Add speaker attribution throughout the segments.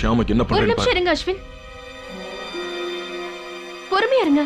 Speaker 1: ஷியாமுக்கு என்ன
Speaker 2: ஒரு
Speaker 1: பண்றேன்னு
Speaker 2: நிமிஷம்
Speaker 1: பாரு.
Speaker 2: இருங்க அஸ்வின். பொறுமையா இருங்க.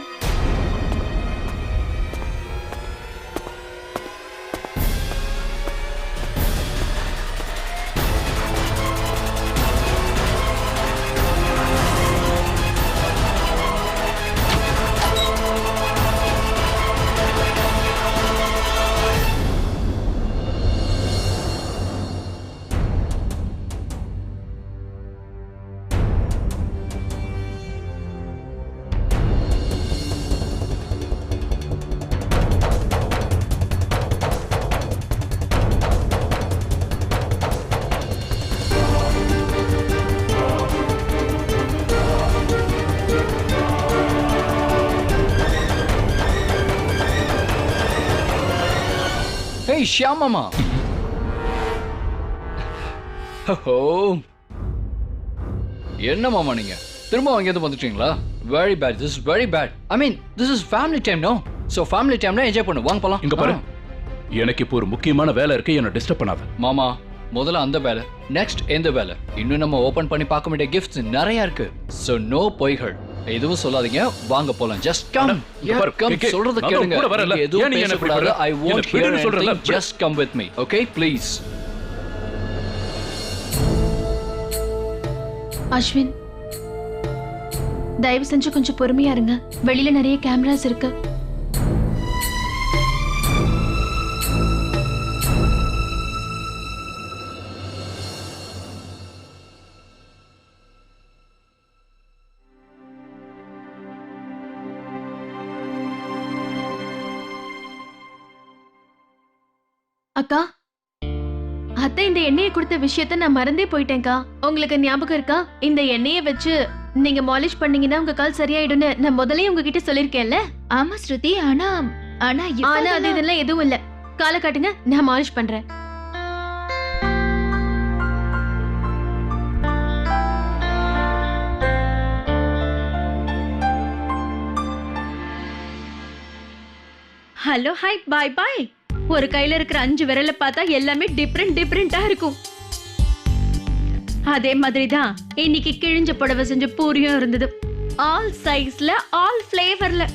Speaker 3: ஷியாமாமா ஓ. என்ன மாமா நீங்க? திரும்ப அங்கேருந்து வந்துட்டீங்களா? Very bad this is very bad I mean this is family time no so family டைம்ல என்ஜாய் பண்ணு. வாங்க போலாம்.
Speaker 4: இங்க பாரு. எனக்கு இப்போ ஒரு முக்கியமான வேலை இருக்கு. என்ன டிஸ்டர்ப் பண்ணாத.
Speaker 3: மாமா முதல்ல அந்த வேலை நெக்ஸ்ட் எந்த வேலை? இன்னும் நம்ம ஓபன் பண்ணி பார்க்க வேண்டிய கிஃப்ட்ஸ் நிறைய இருக்கு. சோ நோ பொய்கள். எதுவும் சொல்லாதீங்க. வாங்க போலாம். ஜஸ்ட் கம் கம் சொல்றது கேளுங்க.
Speaker 4: கூட
Speaker 3: எதுவும்
Speaker 4: பண்ற?
Speaker 3: I want here. Anything just come with me okay please
Speaker 2: Ashwin தயவு செஞ்சு கொஞ்சம் பொறுமையா இருங்க. வெளியில நிறைய கேமராஸ் இருக்கு. அக்கா அத்தை இந்த எண்ணெயை கொடுத்த விஷயத்த நான் மறந்தே போயிட்டேன்க்கா. உங்களுக்கு ஞாபகம் இருக்கா? இந்த எண்ணெயை வச்சு நீங்க மாலிஷ் பண்ணீங்கன்னா உங்க கால் சரியாயிடும்னு நான் முதல்லயே உங்ககிட்ட சொல்லிருக்கேன்ல
Speaker 5: ஆமா ஸ்ருதி. ஆனா ஆனா
Speaker 2: ஆனா அது
Speaker 5: அதெல்லாம்-
Speaker 2: இதெல்லாம் எதுவும் இல்ல. காலை காட்டுங்க நான் மாலிஷ் பண்றேன்.
Speaker 5: Hello hi bye bye. ஒரு கையில இருக்கிற அஞ்சு விரலை பார்த்தா எல்லாமே டிஃப்ரெண்ட் டிஃப்ரெண்டா இருக்கும். அதே மாதிரி தான் இன்னைக்கு கிழிஞ்ச புடவை செஞ்ச பூரியும் இருந்தது. ஆல் சைஸ்ல ஆல் ஃப்ளேவர்ல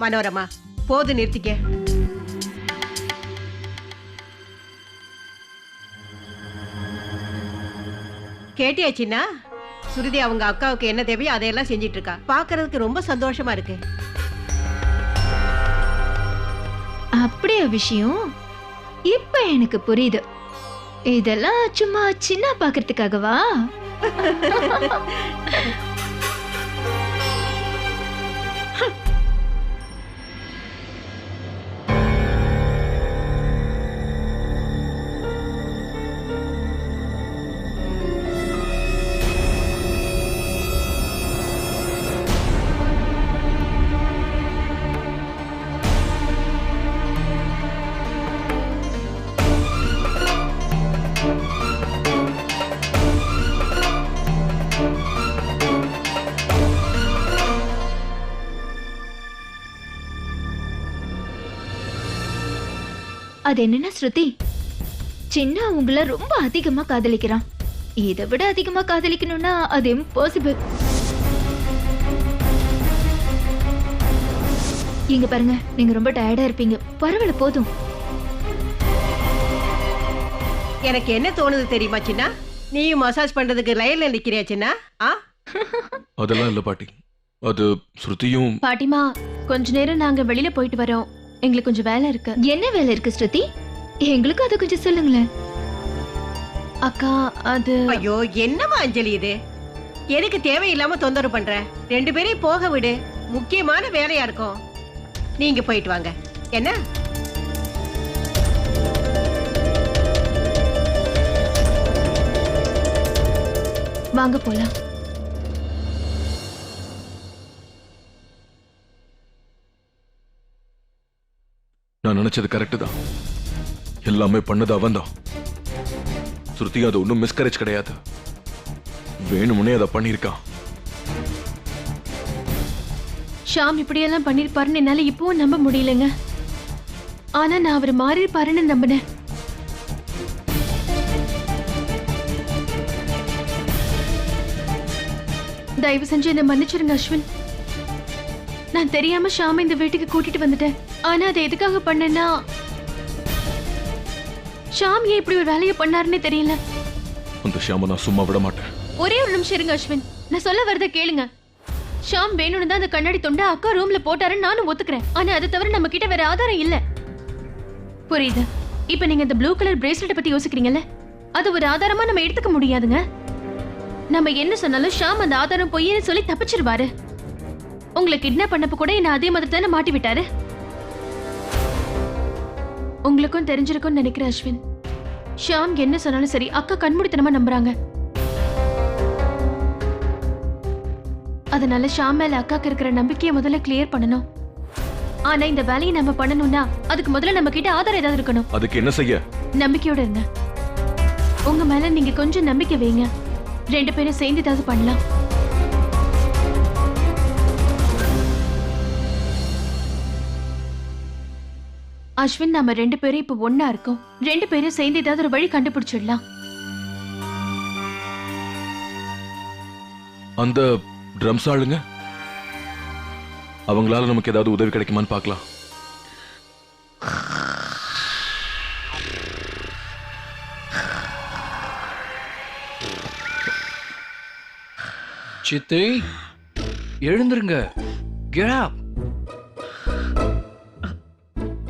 Speaker 6: மனோரமா போது நிறுத்திக்க. கேட்டியா சின்னா? சுருதி அவங்க அக்காவுக்கு என்ன தேவையோ அதையெல்லாம் செஞ்சிட்டு இருக்கா. பாக்குறதுக்கு ரொம்ப சந்தோஷமா இருக்கு.
Speaker 5: அப்படியா விஷயம். இப்ப எனக்கு புரியுது. இதெல்லாம் சும்மா சின்ன பாக்குறதுக்காகவா? அது என்னன்னா ஸ்ருதி சின்ன உங்களை ரொம்ப அதிகமா காதலிக்கிறான். இதை விட அதிகமா காதலிக்கணும்னா அது இம்பாசிபிள் இங்க பாருங்க நீங்க ரொம்ப டயர்டா இருப்பீங்க. பரவாயில்ல போதும்.
Speaker 6: எனக்கு என்ன தோணுது தெரியுமா சின்னா? நீயும் மசாஜ் பண்றதுக்கு லைன்ல நிக்கிறியா சின்னா? ஆ?
Speaker 1: அதெல்லாம் இல்ல பாட்டி. அது ஸ்ருதியும்
Speaker 2: பாட்டிமா கொஞ்ச நேரம் நாங்க வெளியில போயிட்டு வரோம். எங்களுக்கு கொஞ்சம் வேலை இருக்கு.
Speaker 5: என்ன வேலை இருக்கு ஸ்ருதி? எங்களுக்கும் அதை கொஞ்சம் சொல்லுங்களேன்.
Speaker 2: அக்கா அது
Speaker 6: ஐயோ என்னம்மா அஞ்சலி இது? எனக்கு தேவையில்லாம தொந்தரவு பண்ற? ரெண்டு பேரையும் போக விடு. முக்கியமான வேலையா இருக்கும். நீங்க போயிட்டு வாங்க. என்ன?
Speaker 2: வாங்க போலாம்.
Speaker 1: நினைச்சது கரெக்டு தான். எல்லாமே பண்ணது அவன் தான் ஸ்ருதி அது ஒன்றும் மிஸ்கரேஜ் கிடையாது. வேணும்னே அதை பண்ணியிருக்கான்.
Speaker 2: ஷாம் இப்படியெல்லாம் பண்ணிருப்பாருன்னு என்னால இப்பவும் நம்ப முடியலங்க. ஆனா நான் அவர் மாறி இருப்பாருன்னு நம்பினேன். தயவு செஞ்சு என்ன மன்னிச்சிருங்க அஸ்வின். நான் தெரியாம ஷாம இந்த வீட்டுக்கு கூட்டிட்டு வந்துட்டேன். ஆனா அதை எதுக்காக பண்ணேன்னா ஷாம் ஏன் இப்படி ஒரு வேலையை பண்ணாருன்னே தெரியல.
Speaker 1: அந்த ஷியாம நான் சும்மா விட மாட்டேன்.
Speaker 2: ஒரே ஒரு நிமிஷம் இருங்க அஸ்வின். நான் சொல்ல வரத கேளுங்க. ஷாம் வேணும்னு தான் அந்த கண்ணாடி தொண்டை அக்கா ரூம்ல போட்டாருன்னு நானும் ஒத்துக்கிறேன். ஆனா அதை தவிர நம்ம கிட்ட வேற ஆதாரம் இல்ல. புரியுது. இப்ப நீங்க இந்த ப்ளூ கலர் பிரேஸ்லெட் பத்தி யோசிக்கிறீங்கல்ல? அது ஒரு ஆதாரமா நம்ம எடுத்துக்க முடியாதுங்க. நம்ம என்ன சொன்னாலும் ஷாம் அந்த ஆதாரம் பொய்யன்னு சொல்லி தப்பிச்சிருவாரு. உங்களை கிட்னாப் பண்ணப்ப கூட என்ன அதே மாதிரி தானே மாட்டி விட்டாரு? உங்களுக்கும் தெரிஞ்சிருக்கும்னு நினைக்கிறேன் அஸ்வின் ஷாம் என்ன சொன்னாலும் சரி அக்கா கண்மூடித்தனமா நம்புறாங்க. அதனால ஷாம் மேல அக்காக்கு இருக்கிற நம்பிக்கையை முதல்ல கிளியர் பண்ணணும். ஆனா இந்த வேலையை நம்ம பண்ணணும்னா அதுக்கு முதல்ல நம்ம கிட்ட ஆதாரம் ஏதாவது இருக்கணும்.
Speaker 1: அதுக்கு என்ன செய்ய?
Speaker 2: நம்பிக்கையோட இருங்க. உங்க மேல நீங்க கொஞ்சம் நம்பிக்கை வைங்க. ரெண்டு பேரும் சேர்ந்து ஏதாவது பண்ணலாம். அஸ்வின் நம்ம ரெண்டு பேரும் இப்ப ஒண்ணா இருக்கோம். ரெண்டு பேரும் சேர்ந்து ஏதாவது ஒரு வழி கண்டுபிடிச்சிடலாம்.
Speaker 1: அந்த ட்ரம்ஸ் ஆளுங்க? அவங்களால நமக்கு ஏதாவது உதவி கிடைக்குமான்னு பார்க்கலாம்.
Speaker 3: சித்தி எழுந்துருங்க. Get up.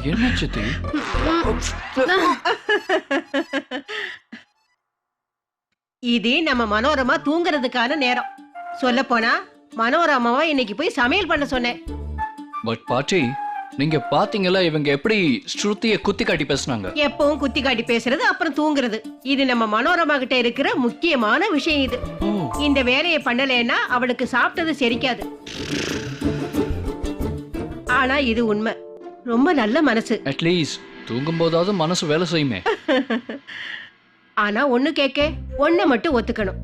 Speaker 3: என்ன சித்தி
Speaker 6: இது நம்ம மனோரமா தூங்குறதுக்கான நேரம். சொல்ல போனா மனோரமாவை இன்னைக்கு போய் சமையல் பண்ண சொன்னேன்.
Speaker 3: பட் பாட்டி நீங்க பாத்தீங்களா இவங்க எப்படி ஸ்ருதிய குத்தி காட்டி பேசுனாங்க?
Speaker 6: எப்பவும் குத்தி காட்டி பேசுறது அப்புறம் தூங்குறது. இது நம்ம மனோரமா கிட்ட இருக்கிற முக்கியமான விஷயம் இது. இந்த வேலையை பண்ணலைன்னா அவளுக்கு சாப்பிட்டது செரிக்காது. ஆனா இது உண்மை. ரொம்ப நல்ல மனசு.
Speaker 3: அட்லீஸ்ட் தூங்கும் போதாவது மனசு வேலை செய்யுமே.
Speaker 6: ஆனா ஒண்ணு கேக்க ஒண்ண மட்டும் ஒத்துக்கணும்.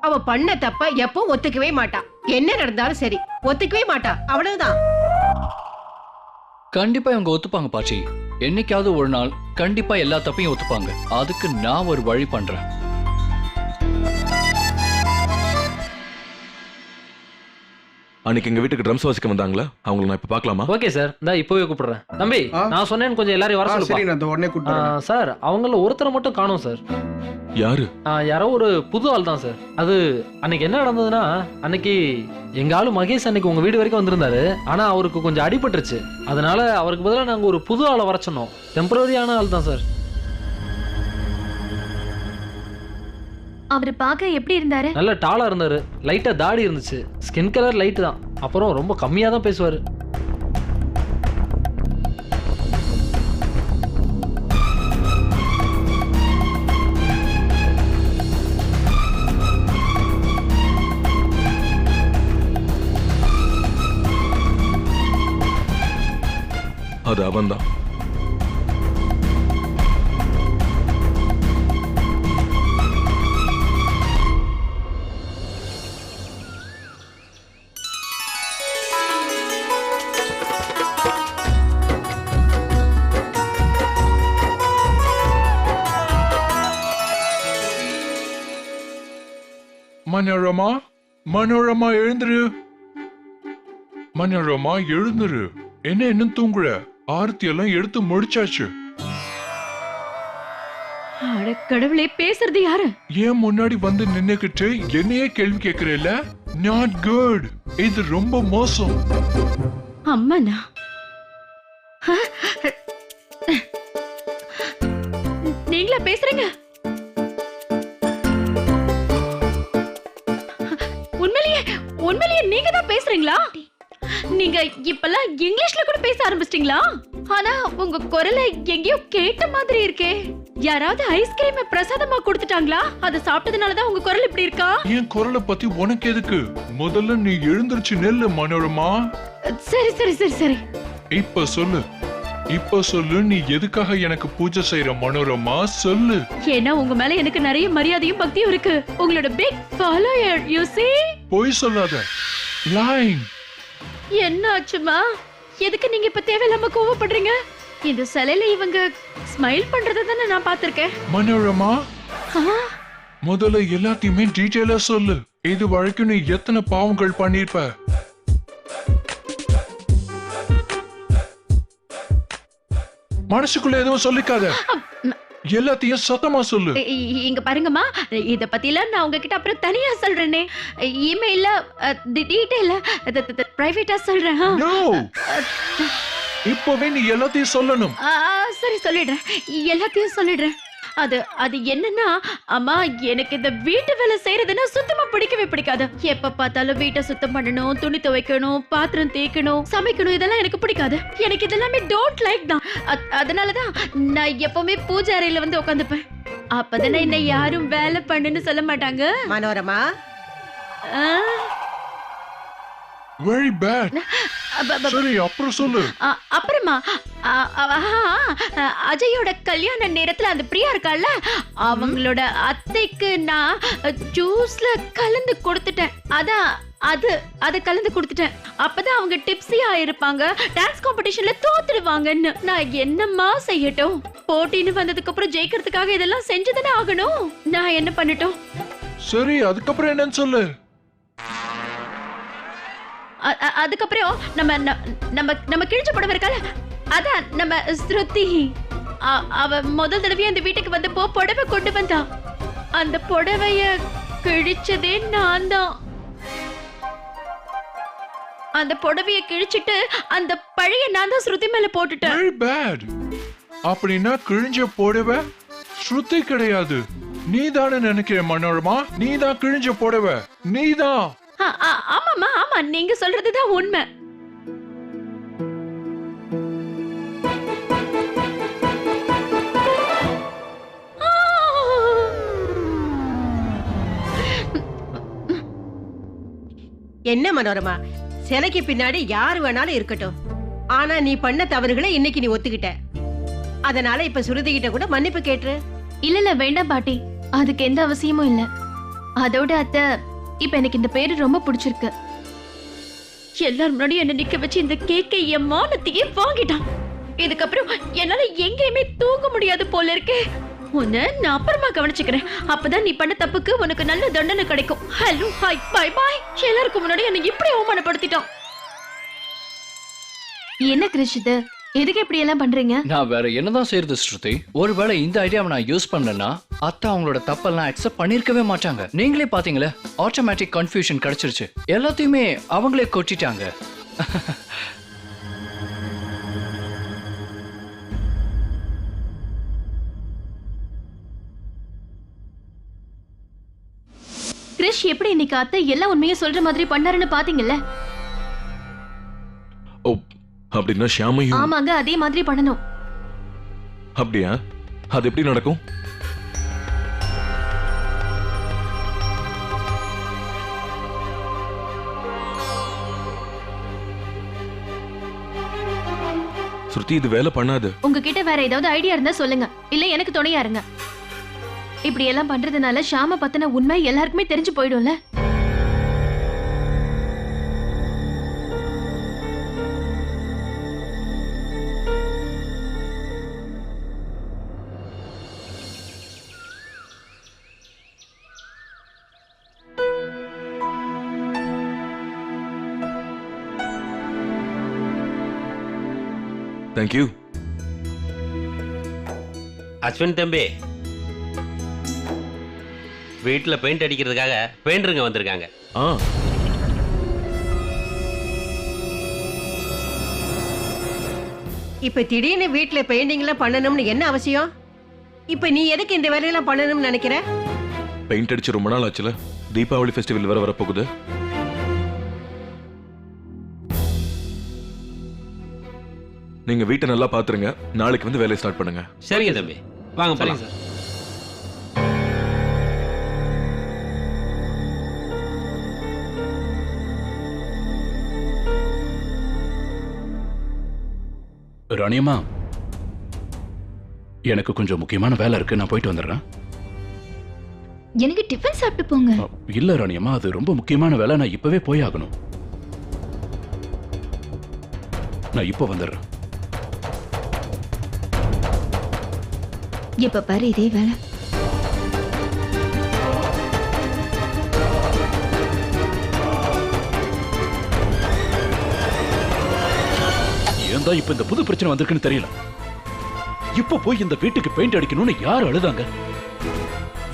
Speaker 6: அவ பண்ண தப்ப எப்போ ஒத்துக்கவே மாட்டா. என்ன நடந்தாலும் சரி ஒத்துக்கவே மாட்டா. அவ்வளவுதான்.
Speaker 3: கண்டிப்பா இவங்க ஒத்துப்பாங்க பாச்சி என்னைக்காவது ஒரு நாள் கண்டிப்பா எல்லா தப்பையும் ஒத்துப்பாங்க. அதுக்கு நான் ஒரு வழி பண்றேன்.
Speaker 1: அன்னைக்கு எங்க வீட்டுக்கு ட்ரம்ஸ் வாசிக்க வந்தாங்களா? அவங்கள நான் இப்ப பார்க்கலாமா?
Speaker 7: ஓகே சார் இந்த இப்போவே கூப்பிடுறேன். தம்பி
Speaker 8: ஆ?
Speaker 7: நான் சொன்னேன்னு கொஞ்சம் எல்லாரையும் வர
Speaker 8: ஆ,
Speaker 7: சொல்லுப்பா.
Speaker 8: சரி நான் இந்த உடனே
Speaker 7: ஆ. சார் அவங்கள ஒருத்தரை மட்டும் காணோம் சார்
Speaker 1: யாரு?
Speaker 7: ஆ, யாரோ ஒரு புது ஆள் தான் சார் அது அன்னைக்கு என்ன நடந்ததுன்னா அன்னைக்கு எங்க ஆளு மகேஷ் அன்னைக்கு உங்க வீடு வரைக்கும் வந்திருந்தாரு. ஆனா அவருக்கு கொஞ்சம் அடிபட்டுருச்சு. அதனால அவருக்கு பதிலாக நாங்க ஒரு புது ஆளை வர சொன்னோம். டெம்பரரியான ஆள் தான் சார்
Speaker 2: அவர் பார்க்க எப்படி இருந்தாரு?
Speaker 7: நல்ல டாலா இருந்தாரு. லைட்டா தாடி இருந்துச்சு. ஸ்கின் கலர் லைட் தான். அப்புறம் ரொம்ப கம்மியா தான் பேசுவாரு.
Speaker 1: அது அவன்தான்.
Speaker 9: மனோரமா? மனோரமா எழுந்துரு. மனோரமா எழுந்துரு. என்ன இன்னும் தூங்குற? ஆரத்தி எல்லாம் எடுத்து முடிச்சாச்சு.
Speaker 2: கடவுளே பேசுறது யாரு?
Speaker 9: ஏன் முன்னாடி வந்து நின்னுக்கிட்டு என்னையே கேள்வி கேக்குறேல நாட் குட் இது ரொம்ப மோசம்.
Speaker 2: அம்மாண்ணா நீங்களா பேசுறீங்க? உண்மையிலேயே நீங்க தான் பேசுறீங்களா நீங்க இப்பெல்லாம் இங்கிலீஷ்ல கூட பேச ஆரம்பிச்சிட்டீங்களா? ஆனா உங்க குரலை எங்கேயோ கேட்ட மாதிரி இருக்கே. யாராவது ஐஸ்கிரீம் பிரசாதமா கொடுத்துட்டாங்களா? அதை சாப்பிட்டதுனால தான் உங்க குரல் இப்படி இருக்கா?
Speaker 9: என் குரலை பத்தி உனக்கு எதுக்கு? முதல்ல நீ எழுந்திருச்சு நெல்லு மனோரமா
Speaker 2: சரி சரி சரி சரி.
Speaker 9: இப்ப சொல்லு. இப்ப சொல்லு நீ எதுக்காக எனக்கு பூஜை செய்யற மனோரமா சொல்லு.
Speaker 2: ஏன்னா உங்க மேல எனக்கு நிறைய மரியாதையும் பக்தியும் இருக்கு. உங்களோட பிக் ஃபாலோயர் யூ see?
Speaker 9: பொய் சொல்லாத. லைன்
Speaker 2: என்ன ஆச்சுமா எதுக்கு நீங்க இப்ப தேவையில்லாம கோவப்படுறீங்க? இந்த சிலையில இவங்க ஸ்மைல் பண்றத தானே நான் பார்த்திருக்கேன்.
Speaker 9: மனோரமா? முதல்ல எல்லாத்தையுமே டீட்டெயிலா சொல்லு. இது வரைக்கும் நீ எத்தனை பாவங்கள் பண்ணிருப்ப மனசுக்குள்ள எதுவும் சொல்லிக்காத. எல்லாத்தையும் சத்தமா சொல்லு.
Speaker 10: இங்க பாருங்கம்மா. இத பத்திலாம் நான் உங்ககிட்ட அப்புறம் தனியா சொல்றேனே. இமெயில்ல டீடைல்ல பிரைவேட்டா சொல்றேன்!
Speaker 9: இப்பவே நீ எல்லாத்தையும் சொல்லணும்.
Speaker 10: சரி சொல்லிடுறேன். எல்லாத்தையும் சொல்லிடுறேன். அது அது என்னன்னா அம்மா எனக்கு இந்த வீட்டு வேலை செய்யறதுன்னா சுத்தமா பிடிக்கவே பிடிக்காது. எப்ப பார்த்தாலும் வீட்டை சுத்தம் பண்ணணும் துணி துவைக்கணும் பாத்திரம் தேய்க்கணும் சமைக்கணும் இதெல்லாம் எனக்கு பிடிக்காது. எனக்கு இதெல்லாமே டோன்ட் லைக் தான். அதனாலதான் நான் எப்பவுமே பூஜை அறையில வந்து உட்காந்துப்பேன் அப்பதானே என்ன யாரும் வேலை பண்ணுன்னு சொல்ல மாட்டாங்க.
Speaker 6: மனோரமா?
Speaker 10: ஆ,
Speaker 9: வெரி பேட் சரி அப்புறம் சொல்லு.
Speaker 10: அப்புறமா அஜயோட கல்யாண நேரத்துல அந்த பிரியா இருக்கால அவங்களோட அத்தைக்கு நான் ஜூஸ்ல கலந்து கொடுத்துட்டேன். அதான் அது அதை கலந்து கொடுத்துட்டேன். அப்பதான் அவங்க டிப்ஸியா இருப்பாங்க டான்ஸ் காம்படிஷன்ல தோத்துடுவாங்கன்னு. நான் என்னம்மா செய்யட்டும்? போட்டின்னு வந்ததுக்கு அப்புறம் ஜெயிக்கிறதுக்காக இதெல்லாம் செஞ்சுதானே ஆகணும்? நான் என்ன பண்ணட்டும்?
Speaker 9: சரி அதுக்கப்புறம் என்னன்னு சொல்லு.
Speaker 10: அதுக்கப்புறம் நம்ம நம்ம நம்ம கிழிச்ச புடவை இருக்கல அதான் நம்ம ஸ்ருதி. அவ முதல் தடவையா அந்த வீட்டுக்கு வந்தப்போ புடவை கொண்டு வந்தா. அந்த புடவைய கிழிச்சதே நான் தான் அந்த புடவைய கிழிச்சிட்டு அந்த பழைய நான் தான் ஸ்ருதி மேல போட்டுட்டேன்.
Speaker 9: அப்படின்னா கிழிஞ்ச போடவ ஸ்ருதி கிடையாது. நீ தானே நினைக்கிற மனோரமா? நீ தான் கிழிஞ்ச போடவ. நீ தான்
Speaker 10: நீங்க சொல்றதுதான் உண்மை.
Speaker 6: என்ன மனோரமா? சிலைக்கு பின்னாடி யார் வேணாலும் இருக்கட்டும். ஆனா நீ பண்ண தவறுகளை இன்னைக்கு நீ ஒத்துக்கிட்ட. அதனால இப்ப சுருதி கிட்ட கூட மன்னிப்பு கேட்டுரு.
Speaker 10: இல்ல இல்ல வேண்டாம் பாட்டி. அதுக்கு எந்த அவசியமும் இல்ல. அதோட அத்தை இப்ப எனக்கு இந்த பேரு ரொம்ப பிடிச்சிருக்கு. எல்லாரும் முன்னாடி என்ன நிக்க வச்சு இந்த கேக்கை என் மானத்தையே வாங்கிட்டான். இதுக்கப்புறம் என்னால எங்கேயுமே தூங்க முடியாது போல இருக்கே. உன்னை நான் அப்புறமா கவனிச்சுக்கிறேன். அப்பதான் நீ பண்ண தப்புக்கு உனக்கு நல்ல தண்டனை கிடைக்கும். ஹலோ ஹாய் பை பாய் எல்லாருக்கும் முன்னாடி என்னை இப்படி அவமானப்படுத்திட்டான். என்ன கிரிஷ் எதுக்கு இப்படி எல்லாம் பண்றீங்க?
Speaker 3: நான் வேற என்னதான் செய்யறது ஸ்ருதி? ஒருவேளை இந்த ஐடியாவை நான் யூஸ் பண்ணலன்னா அத்தை அவங்களோட தப்பெல்லாம் அக்செப்ட் பண்ணிருக்கவே மாட்டாங்க. நீங்களே பாத்தீங்களே ஆட்டோமேட்டிக் கன்ஃபியூஷன் கிடைச்சிருச்சு. எல்லாத்தையுமே அவங்களே கொட்டிட்டாங்க.
Speaker 10: கிரிஷ் எப்படி இன்னைக்கு அத்தை எல்லா உண்மையும் சொல்ற மாதிரி பண்ணாருன்னு பாத்தீங்கல்ல?
Speaker 1: அப்படின்னா ஷியாமையும்
Speaker 10: ஆமாங்க அதே மாதிரி பண்ணணும்.
Speaker 1: அப்படியா? அது எப்படி நடக்கும்? ஸ்ருதி இது வேலை பண்ணாது.
Speaker 10: உங்ககிட்ட வேற ஏதாவது ஐடியா இருந்தா சொல்லுங்க. இல்ல எனக்கு துணையா இருங்க. இப்படி எல்லாம் பண்றதுனால ஷாம பத்தின உண்மை எல்லாருக்குமே தெரிஞ்சு போயிடும்ல.
Speaker 1: தேங்க்யூ
Speaker 8: அஸ்வின் தம்பி வீட்டில் பெயிண்ட் அடிக்கிறதுக்காக பெயிண்டருங்க வந்திருக்காங்க.
Speaker 1: ஆ.
Speaker 6: இப்ப திடீர்னு வீட்டுல பெயிண்டிங் எல்லாம் பண்ணணும்னு என்ன அவசியம்? இப்ப நீ எதுக்கு இந்த வேலையெல்லாம் பண்ணணும்னு நினைக்கிற?
Speaker 1: பெயிண்ட் அடிச்சு ரொம்ப நாள் ஆச்சுல. தீபாவளி ஃபெஸ்டிவல் வேற வரப்போகுது. நீங்க வீட்டை நல்லா பாத்துருங்க. நாளைக்கு வந்து வேலையை ஸ்டார்ட் பண்ணுங்க.
Speaker 8: சரிங்க தம்பி. வாங்க போலாம்.
Speaker 7: சார்.
Speaker 4: ராணியம்மா எனக்கு கொஞ்சம் முக்கியமான வேலை இருக்கு. நான் போயிட்டு வந்துடுறேன்.
Speaker 5: எனக்கு டிஃபன் சாப்பிட்டு போங்க.
Speaker 4: இல்ல ராணியம்மா அது ரொம்ப முக்கியமான வேலை. நான் இப்பவே போய் ஆகணும். நான் இப்போ வந்துடுறேன்.
Speaker 5: இப்ப பாரு இதே வேலை.
Speaker 4: இப்ப இந்த புது பிரச்சனை வந்திருக்குன்னு தெரியல? இப்ப போய் இந்த வீட்டுக்கு பெயிண்ட் அடிக்கணும்னு யார் அழுதாங்க?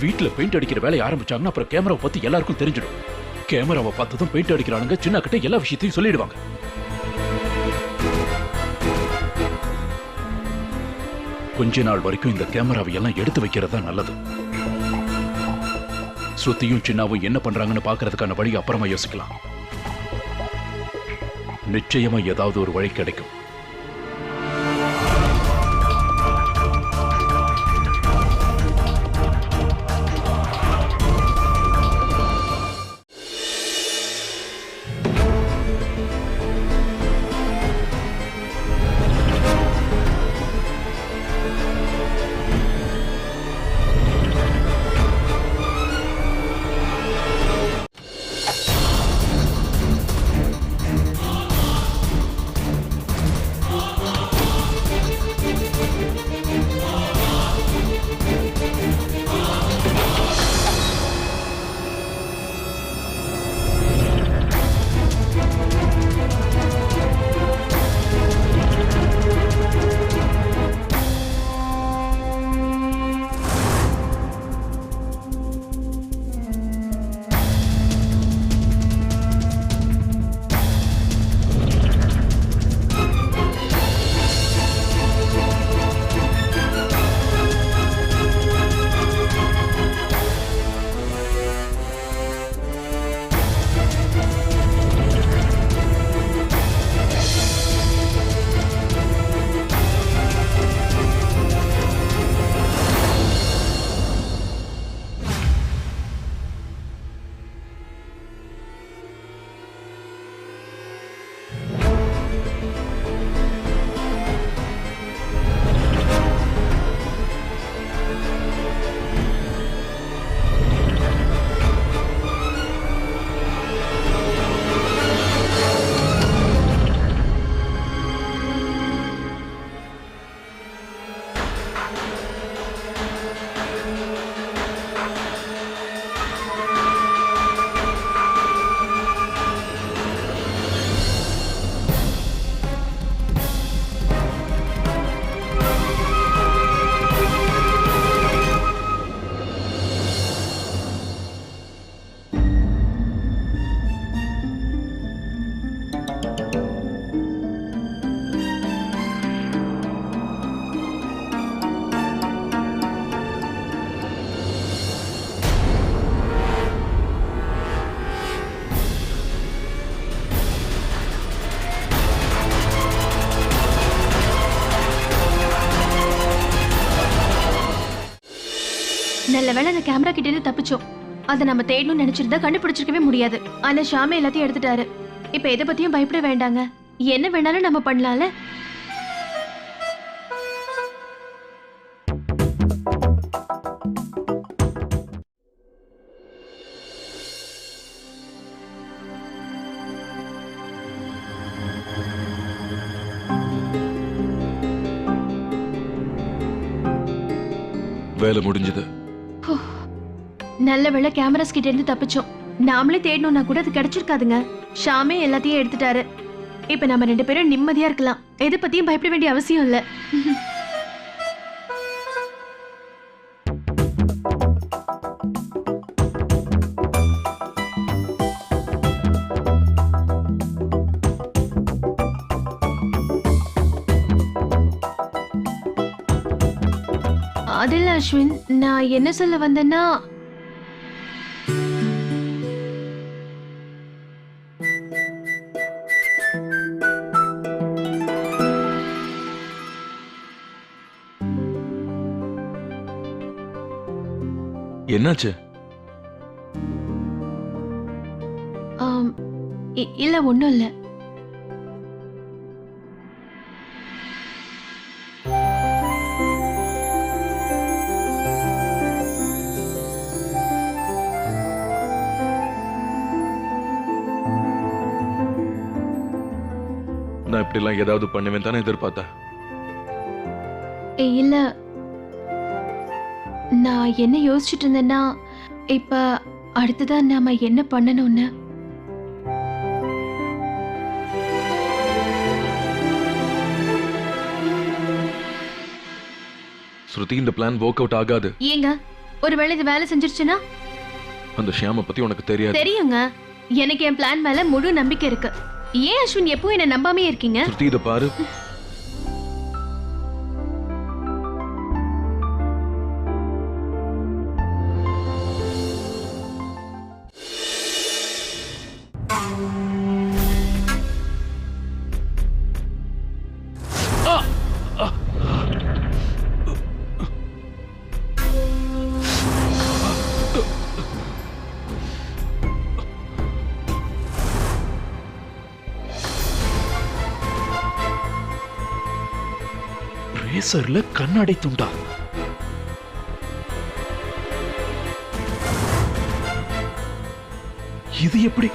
Speaker 4: வீட்டுல பெயிண்ட் அடிக்கிற வேலையை ஆரம்பிச்சாங்கன்னா அப்புறம் கேமராவை பத்தி எல்லாருக்கும் தெரிஞ்சிடும். கேமராவை பார்த்ததும் பெயிண்ட் அடிக்கிறானுங்க சின்ன கிட்ட எல்லா விஷயத்தையும் சொல்லிடுவாங்க. கொஞ்ச நாள் வரைக்கும் இந்த கேமராவை எல்லாம் எடுத்து வைக்கிறது தான் நல்லது. ஸ்ருதியும் சின்னாவும் என்ன பண்றாங்கன்னு பாக்குறதுக்கான வழி அப்புறமா யோசிக்கலாம். நிச்சயமா ஏதாவது ஒரு வழி கிடைக்கும்.
Speaker 2: நல்ல வேளை அந்த கேமரா கிட்ட இருந்து தப்பிச்சோம். அதை நம்ம தேடணும்னு நினைச்சிருந்தா கண்டுபிடிச்சிருக்கவே முடியாது. ஆனா ஷாமி எல்லாத்தையும் எடுத்துட்டாரு. இப்ப எதை பத்தியும் பயப்பட வேண்டாங்க. என்ன வேணாலும் நம்ம பண்ணலாம்ல?
Speaker 1: வேலை முடிஞ்சது.
Speaker 2: நல்ல வேளை கேமராஸ் கிட்ட இருந்து தப்பிச்சோம். நாமளே தேடணும்னா கூட அது கிடைச்சிருக்காதுங்க. ஷாமே எல்லாத்தையும் எடுத்துட்டாரு. இப்ப நம்ம ரெண்டு பேரும் நிம்மதியா இருக்கலாம். எதை பத்தியும் பயப்பட வேண்டிய அவசியம் இல்ல. அதில் அஸ்வின் நான் என்ன சொல்ல வந்தேன்னா
Speaker 1: என்னாச்சு?
Speaker 2: இல்ல ஒண்ணும் இல்ல.
Speaker 1: நான் இப்படிலாம் ஏதாவது பண்ணுவேன் தானே எதிர்பார்த்தேன்.
Speaker 2: ஏ, இல்ல நான் என்ன யோசிச்சுட்டு இருந்தேன்னா இப்ப அடுத்ததான் நாம என்ன பண்ணணும்னு.
Speaker 1: ஸ்ருதி இந்த பிளான் ஒர்க் அவுட் ஆகாது.
Speaker 2: ஏங்க ஒருவேளை இது வேலை செஞ்சிருச்சுனா
Speaker 1: அந்த ஷியாம பத்தி உனக்கு தெரியாது.
Speaker 2: தெரியுங்க எனக்கு என் பிளான் மேல முழு நம்பிக்கை இருக்கு. ஏன் அஸ்வின் எப்பவும் என்ன நம்பாமே இருக்கீங்க?
Speaker 1: ஸ்ருதி இதை பாரு.
Speaker 4: ரேசர்ல கண்ணாடி துண்டா? இது எப்படி